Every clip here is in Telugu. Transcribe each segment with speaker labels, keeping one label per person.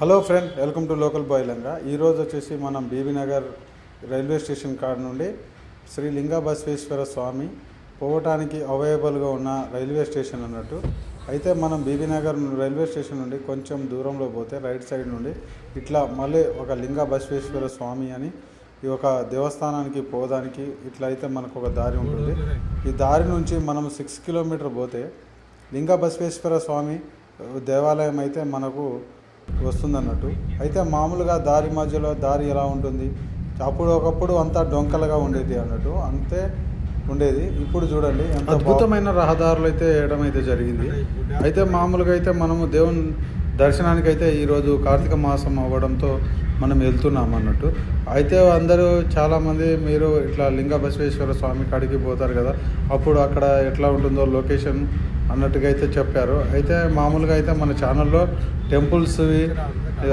Speaker 1: Hello friend welcome to local బాయ్లంగా ఈరోజు వచ్చేసి మనం బీబీనగర్ రైల్వే స్టేషన్ కాడ నుండి శ్రీ లింగా బసవేశ్వర స్వామి పోవటానికి అవైలబుల్గా ఉన్న రైల్వే స్టేషన్ అన్నట్టు. అయితే మనం బీబీనగర్ రైల్వే స్టేషన్ నుండి కొంచెం దూరంలో పోతే రైట్ సైడ్ నుండి ఇట్లా మళ్ళీ ఒక లింగా బసవేశ్వర స్వామి అని ఈ ఒక దేవస్థానానికి పోవడానికి ఇట్లా అయితే మనకు ఒక దారి ఉంటుంది. ఈ దారి నుంచి మనం సిక్స్ కిలోమీటర్ పోతే లింగ బసవేశ్వర స్వామి దేవాలయం అయితే మనకు వస్తుందన్నట్టు. అయితే మామూలుగా దారి మధ్యలో దారి ఎలా ఉంటుంది? అప్పుడు ఒకప్పుడు అంతా డొంకలుగా ఉండేది అన్నట్టు. అంతే ఉండేది. ఇప్పుడు చూడండి ఎంత అద్భుతమైన రహదారులు అయితే వేయడం అయితే జరిగింది. అయితే మామూలుగా అయితే మనము దేవుని దర్శనానికి అయితే ఈరోజు కార్తీక మాసం అవ్వడంతో మనం వెళ్తున్నాం అన్నట్టు. అయితే అందరూ చాలామంది మీరు ఇట్లా లింగ బసవేశ్వర స్వామి కాడికి పోతారు కదా. అప్పుడు అక్కడ ఎట్లా ఉంటుందో లొకేషన్ అన్నట్టుగా అయితే చెప్పారు. అయితే మామూలుగా అయితే మన ఛానల్లో టెంపుల్స్వి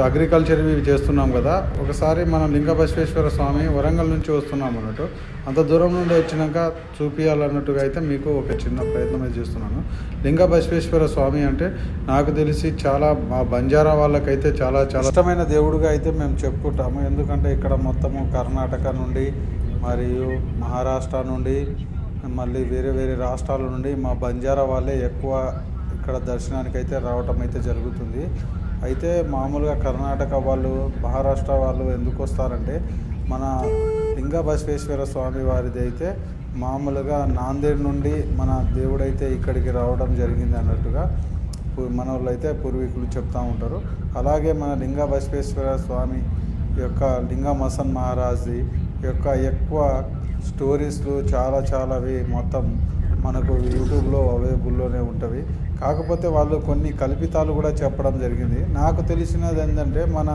Speaker 1: అగ్రికల్చర్వి చేస్తున్నాం కదా. ఒకసారి మనం లింగ బసవేశ్వర స్వామి వరంగల్ నుంచి వస్తున్నాం అన్నట్టు. అంత దూరం నుండి వచ్చినాక చూపించాలన్నట్టుగా అయితే మీకు ఒక చిన్న ప్రయత్నం అయితే చేస్తున్నాను. లింగ బసవేశ్వర స్వామి అంటే నాకు తెలిసి చాలా మా బంజారా వాళ్ళకైతే చాలా చాలా ఇష్టమైన దేవుడుగా అయితే మేము చెప్పుకుంటాము. ఎందుకంటే ఇక్కడ మొత్తము కర్ణాటక నుండి మరియు మహారాష్ట్ర నుండి మళ్ళీ వేరే వేరే రాష్ట్రాల నుండి మా బంజారా వాళ్ళే ఎక్కువ ఇక్కడ దర్శనానికి అయితే రావటం అయితే జరుగుతుంది. అయితే మామూలుగా కర్ణాటక వాళ్ళు మహారాష్ట్ర వాళ్ళు ఎందుకు వస్తారంటే మన లింగ బసవేశ్వర స్వామి వారిది అయితే మామూలుగా నాందేడ్ నుండి మన దేవుడైతే ఇక్కడికి రావడం జరిగింది అన్నట్టుగా మన వాళ్ళు అయితే పూర్వీకులు చెప్తూ ఉంటారు. అలాగే మన లింగ బసవేశ్వర స్వామి యొక్క లింగ మసన్ మహారాజ్ది యొక్క ఎక్కువ స్టోరీస్లు చాలా చాలావి మొత్తం మనకు యూట్యూబ్లో అవైలబుల్లోనే ఉంటవి. కాకపోతే వాళ్ళు కొన్ని కల్పితాలు కూడా చెప్పడం జరిగింది. నాకు తెలిసినది ఏంటంటే మన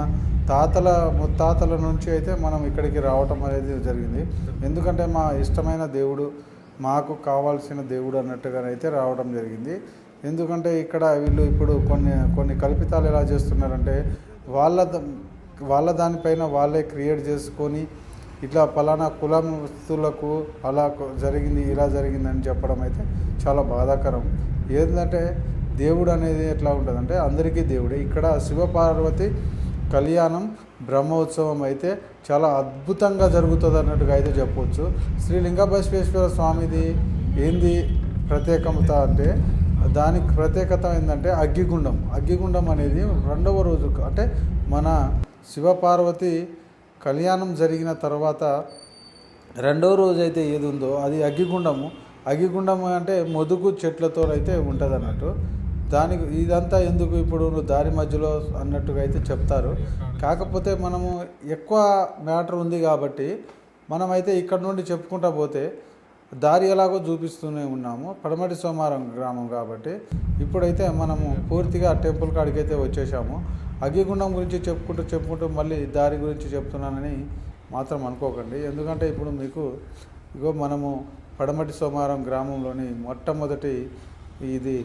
Speaker 1: తాతల ముత్తాతల నుంచి అయితే మనం ఇక్కడికి రావటం అనేది జరిగింది. ఎందుకంటే మా ఇష్టమైన దేవుడు మాకు కావాల్సిన దేవుడు అన్నట్టుగానైతే రావడం జరిగింది. ఎందుకంటే ఇక్కడ వీళ్ళు ఇప్పుడు కొన్ని కొన్ని కల్పితాలు ఎలా చేస్తున్నారంటే వాళ్ళ వాళ్ళ దానిపైన వాళ్ళే క్రియేట్ చేసుకొని ఇట్లా పలానా కులస్తులకు అలా జరిగింది ఇలా జరిగిందని చెప్పడం అయితే చాలా బాధాకరం. ఏంటంటే దేవుడు అనేది ఎట్లా ఉంటుందంటే అందరికీ దేవుడే. ఇక్కడ శివపార్వతి కళ్యాణం బ్రహ్మోత్సవం అయితే చాలా అద్భుతంగా జరుగుతుంది అన్నట్టుగా అయితే చెప్పవచ్చు శ్రీ లింగ స్వామిది ఏంది ప్రత్యేకత అంటే దానికి ప్రత్యేకత ఏంటంటే అగ్గిగుండం. అగ్గిగుండం అనేది రెండవ రోజు అంటే మన శివపార్వతి కళ్యాణం జరిగిన తర్వాత రెండో రోజు అయితే ఏది ఉందో అది అగ్గిగుండము. అగ్గిగుండం అంటే మొదుగు చెట్లతో అయితే ఉంటుంది అన్నట్టు దానికి ఇదంతా ఎందుకు ఇప్పుడు నువ్వు దారి మధ్యలో అన్నట్టుగా అయితే చెప్తారు. కాకపోతే మనము ఎక్కువ మ్యాటర్ ఉంది కాబట్టి మనమైతే ఇక్కడ నుండి చెప్పుకుంటా పోతే దారి ఎలాగో చూపిస్తూనే ఉన్నాము. పడమటి సోమారం గ్రామం కాబట్టి ఇప్పుడైతే మనము పూర్తిగా టెంపుల్ కాడికి అయితే వచ్చేసాము. అగ్గిగుండం గురించి చెప్పుకుంటూ చెప్పుకుంటూ మళ్ళీ దారి గురించి చెప్తున్నానని మాత్రం అనుకోకండి. ఎందుకంటే ఇప్పుడు మీకు ఇగో మనము పడమటి సోమారం గ్రామంలోని మొట్టమొదటి ఇది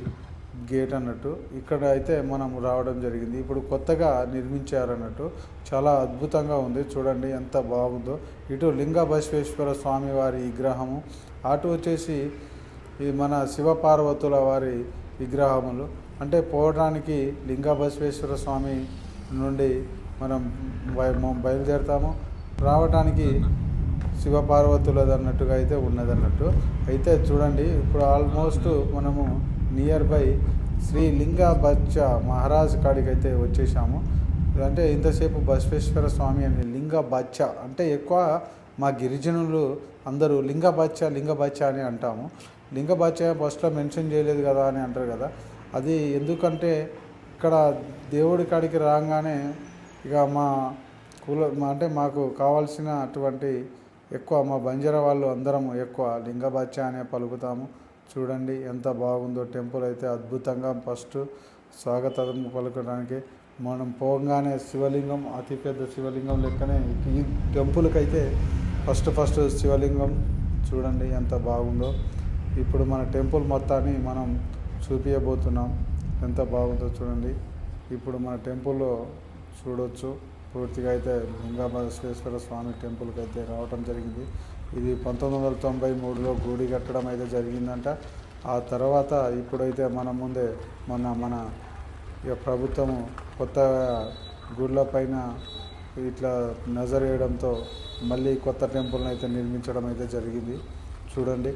Speaker 1: గేట్ అన్నట్టు ఇక్కడ అయితే మనం రావడం జరిగింది. ఇప్పుడు కొత్తగా నిర్మించారన్నట్టు చాలా అద్భుతంగా ఉంది. చూడండి ఎంత బాగుందో. ఇటు లింగ బసవేశ్వర స్వామి వారి విగ్రహము అటు వచ్చేసి ఈ మన శివపార్వతుల వారి విగ్రహములు అంటే పోవడానికి లింగ బసవేశ్వర స్వామి నుండి మనం బయ- బయలుదేరుతాము. రావడానికి శివపార్వతులది అన్నట్టుగా అయితే ఉన్నదన్నట్టు. అయితే చూడండి ఇప్పుడు ఆల్మోస్ట్ మనము నియర్ బై శ్రీ లింగ బచ్చ మహారాజ్ కాడికి అయితే వచ్చేసాము. అంటే ఇంతసేపు బసవేశ్వర స్వామి అని లింగ బచ్చ అంటే ఎక్కువ మా గిరిజనులు అందరూ లింగ బచ్చ లింగ బచ్చ అని అంటాము. లింగ బచ్చ ఫస్ట్లో మెన్షన్ చేయలేదు కదా అని అంటారు కదా. అది ఎందుకంటే ఇక్కడ దేవుడి కాడికి రాగానే ఇక మా కుల అంటే మాకు కావాల్సిన అటువంటి ఎక్కువ మా బంజారా వాళ్ళు అందరం ఎక్కువ లింగబచ్చ అనే పలుకుతాము. చూడండి ఎంత బాగుందో టెంపుల్ అయితే అద్భుతంగా ఫస్ట్ స్వాగతం పలుకడానికి. మనం పోగానే శివలింగం అతిపెద్ద శివలింగం లెక్కనే ఈ టెంపుల్కి అయితే ఫస్ట్ ఫస్ట్ శివలింగం చూడండి ఎంత బాగుందో. ఇప్పుడు మన టెంపుల్ మొత్తాన్ని మనం చూపించబోతున్నాం ఎంత బాగుందో చూడండి. ఇప్పుడు మన టెంపుల్లో చూడవచ్చు పూర్తిగా అయితే లింగా బసవేశ్వర స్వామి టెంపుల్కి అయితే రావటం జరిగింది. ఇది పంతొమ్మిది వందల తొంభై మూడులో గుడి కట్టడం అయితే జరిగిందంట. ఆ తర్వాత ఇప్పుడైతే మన ముందే మొన్న మన ప్రభుత్వము కొత్త గుళ్ళ పైన ఇట్లా నజర్ వేయడంతో మళ్ళీ కొత్త టెంపుల్ని అయితే నిర్మించడం అయితే జరిగింది. చూడండి.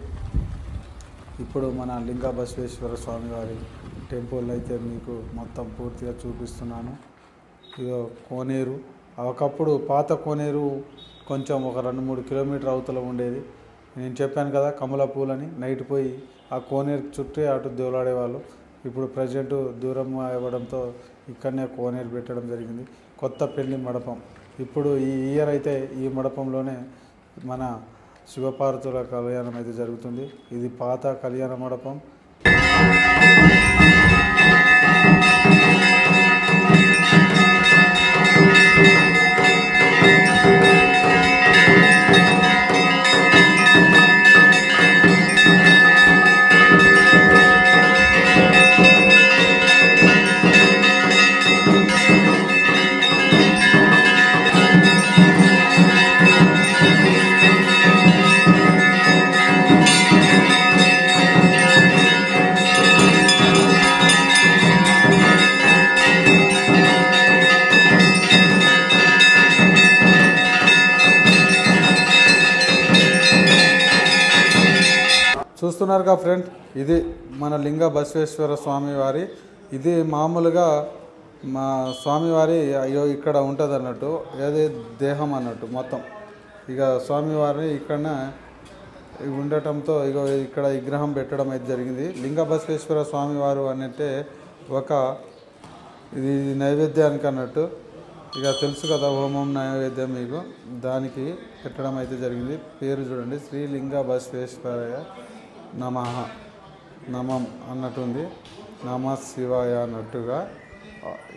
Speaker 1: ఇప్పుడు మన లింగా బసవేశ్వర స్వామి వారి టెంపుల్ అయితే మీకు మొత్తం పూర్తిగా చూపిస్తున్నాను. ఇదో కోనేరు. ఒకప్పుడు పాత కోనేరు కొంచెం ఒక రెండు మూడు కిలోమీటర్ అవతల ఉండేది. నేను చెప్పాను కదా కమల పూలని నైట్ పోయి ఆ కోనేరు చుట్టూ అటు దోలాడేవాళ్ళు. ఇప్పుడు ప్రజెంట్ దూరం అవ్వడంతో ఇక్కడనే కోనేరు పెట్టడం జరిగింది. కొత్త పెళ్ళి మండపం. ఇప్పుడు ఈ ఇయర్ అయితే ఈ మండపంలోనే మన శివపార్వతుల కళ్యాణం అయితే జరుగుతుంది. ఇది పాత కళ్యాణ మండపం. చూస్తున్నారుగా ఫ్రెండ్ ఇది మన లింగ బసవేశ్వర స్వామివారి ఇది మామూలుగా మా స్వామివారి అయ్యో ఇక్కడ ఉంటుంది అన్నట్టు ఏది దేహం అన్నట్టు మొత్తం. ఇక స్వామివారిని ఇక్కడ ఉండటంతో ఇగో ఇక్కడ విగ్రహం పెట్టడం అయితే జరిగింది. లింగ బసవేశ్వర స్వామివారు అనంటే ఒక ఇది నైవేద్యానికి అన్నట్టు. ఇక తెలుసు కదా హోమం నైవేద్యం మీకు. దానికి పెట్టడం అయితే జరిగింది. పేరు చూడండి శ్రీలింగ బసవేశ్వరయ్య. నమ నమం అన్నట్టుంది. నమ శివాయ అన్నట్టుగా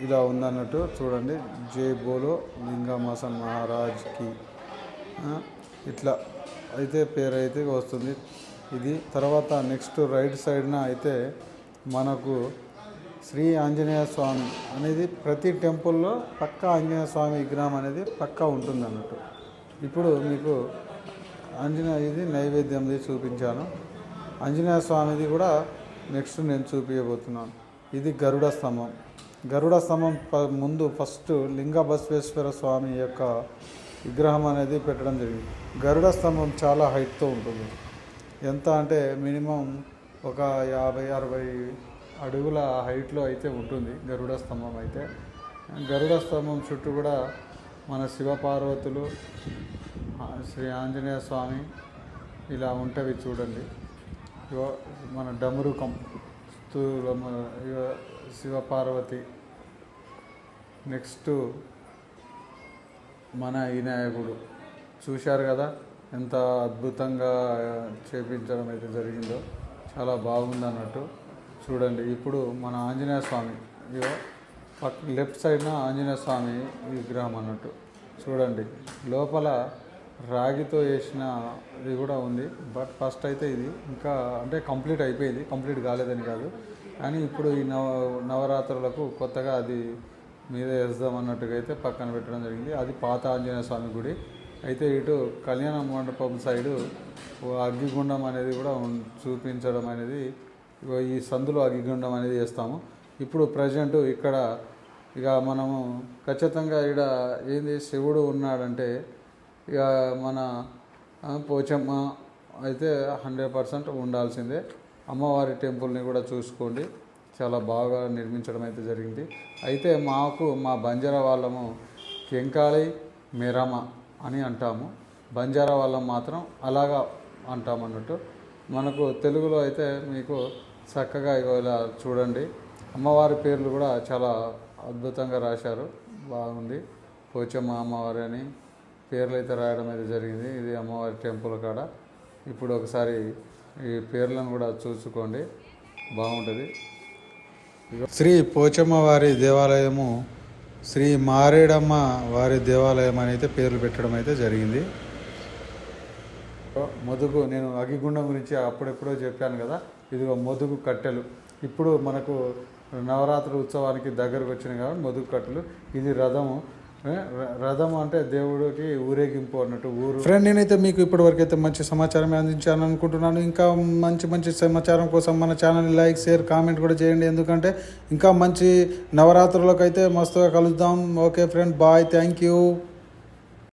Speaker 1: ఇలా ఉందన్నట్టు చూడండి. జై బోలో లింగమాసన్ మహారాజ్కి ఇట్లా అయితే పేరు అయితే వస్తుంది. ఇది తర్వాత నెక్స్ట్ రైట్ సైడ్న అయితే మనకు శ్రీ ఆంజనేయ స్వామి అనేది ప్రతి టెంపుల్లో పక్కా ఆంజనేయ స్వామి విగ్రహం అనేది పక్కా ఉంటుంది అన్నట్టు ఇప్పుడు మీకు ఆంజనేయ ఇది నైవేద్యంది చూపించాను. ఆంజనేయ స్వామిది కూడా నెక్స్ట్ నేను చూపించబోతున్నాను ఇది గరుడ స్తంభం. గరుడ స్తంభం ప- ముందు ఫస్ట్ లింగ బసవేశ్వర స్వామి యొక్క విగ్రహం అనేది పెట్టడం జరిగింది. గరుడ స్తంభం చాలా హైట్తో ఉంటుంది. ఎంత అంటే మినిమం ఒక యాభై అరవై అడుగుల హైట్లో అయితే ఉంటుంది గరుడ స్తంభం అయితే. గరుడ స్తంభం చుట్టూ కూడా మన శివపార్వతులు శ్రీ ఆంజనేయ స్వామి ఇలా ఉంటవి చూడండి. మన డమరుకం స్థూల శివపార్వతి. నెక్స్ట్ మన వినాయకుడు. చూశారు కదా ఎంత అద్భుతంగా చేపించడం అయితే జరిగిందో. చాలా బాగుంది అన్నట్టు. చూడండి ఇప్పుడు మన ఆంజనేయ స్వామి పక్క లెఫ్ట్ సైడ్న ఆంజనేయ స్వామి విగ్రహం అన్నట్టు. చూడండి లోపల రాగితో వేసిన ఇది కూడా ఉంది. బట్ ఫస్ట్ అయితే ఇది ఇంకా అంటే కంప్లీట్ అయిపోయింది. కంప్లీట్ కాలేదని కాదు. కానీ ఇప్పుడు ఈ నవ నవరాత్రులకు కొత్తగా అది మీద వేద్దాం అన్నట్టుగా అయితే పక్కన పెట్టడం జరిగింది. అది పాత ఆంజనేయ స్వామి గుడి. అయితే ఇటు కళ్యాణ మండపం సైడు ఓ అగ్గిగుండం అనేది కూడా చూపించడం అనేది ఈ సందులో అగ్గిగుండం అనేది చేస్తాము. ఇప్పుడు ప్రజెంట్ ఇక్కడ ఇక మనము ఖచ్చితంగా ఇక్కడ ఏంది శివుడు ఉన్నాడంటే ఇక మన పోచమ్మ అయితే హండ్రెడ్ పర్సెంట్ ఉండాల్సిందే. అమ్మవారి టెంపుల్ని కూడా చూసుకోండి. చాలా బాగా నిర్మించడం అయితే జరిగింది. అయితే మాకు మా బంజారా వాళ్ళము కెంకాళి మెరమ అని అంటాము. బంజారా వాళ్ళం మాత్రం అలాగా అంటాం అన్నట్టు. మనకు తెలుగులో అయితే మీకు చక్కగా ఇగో ఇలా చూడండి. అమ్మవారి పేర్లు కూడా చాలా అద్భుతంగా రాశారు. బాగుంది. పోచమ్మ అమ్మవారి అని పేర్లు అయితే రాయడం అయితే జరిగింది. ఇది అమ్మవారి టెంపుల్ కాడ. ఇప్పుడు ఒకసారి ఈ పేర్లను కూడా చూసుకోండి. బాగుంటుంది. శ్రీ పోచమ్మ వారి దేవాలయము శ్రీ మారేడమ్మ వారి దేవాలయం అని అయితే పేర్లు పెట్టడం అయితే జరిగింది. మొదుగు నేను అగిగుండం గురించి అప్పుడెప్పుడో చెప్పాను కదా. ఇదిగో మొదుగు కట్టెలు. ఇప్పుడు మనకు నవరాత్రి ఉత్సవానికి దగ్గరకు వచ్చినాయి కాబట్టి మొదుగు కట్టెలు. ఇది రథము. రథం అంటే దేవుడికి ఊరేగింపు అన్నట్టు ఊరు. ఫ్రెండ్ నేనైతే మీకు ఇప్పటివరకు అయితే మంచి సమాచారం అందించాను అనుకుంటున్నాను. ఇంకా మంచి మంచి సమాచారం కోసం మన ఛానల్ని లైక్ షేర్ కామెంట్ కూడా చేయండి. ఎందుకంటే ఇంకా మంచి నవరాత్రులకు అయితే మస్తుగా కలుద్దాం. Okay friend bye thank you